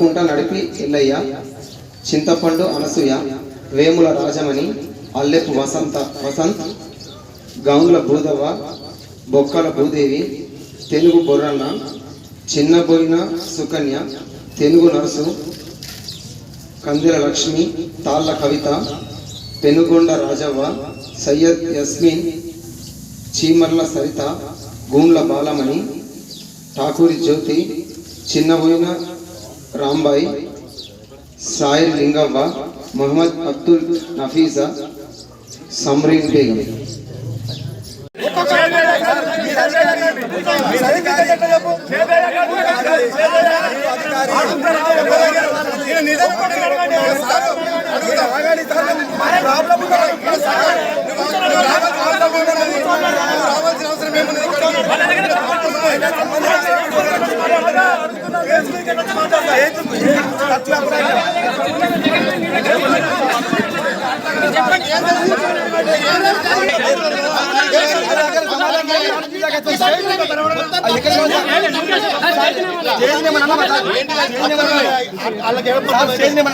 నడకుంట నడిపి ఎల్లయ్య చింతపండు అనసూయ వేముల రాజమణి అల్లెపు వసంత వసంత్ గంగుల భూదవ బొక్కల భూదేవి తెలుగు బొర్రన్న చిన్నబోయిన సుకన్య తెలుగు నర్సు కందిల లక్ష్మి తాళ్ళ కవిత పెనుగొండ రాజవ్వ సయ్యద్ యస్మిన్ చీమర్ల సరిత గూండ్ల బాలమణి ఠాకూరి జ్యోతి చిన్నబోయిన రాంబాయి సాయిల్ లింగవ్వ మొహమ్మద్ అబ్దుల్ నఫీజా సమ్రీన్ బేగం.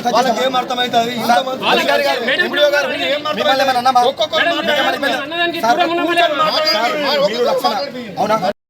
వాళ్ళకి ఏం అర్థమవుతుంది వాళ్ళే- అవునా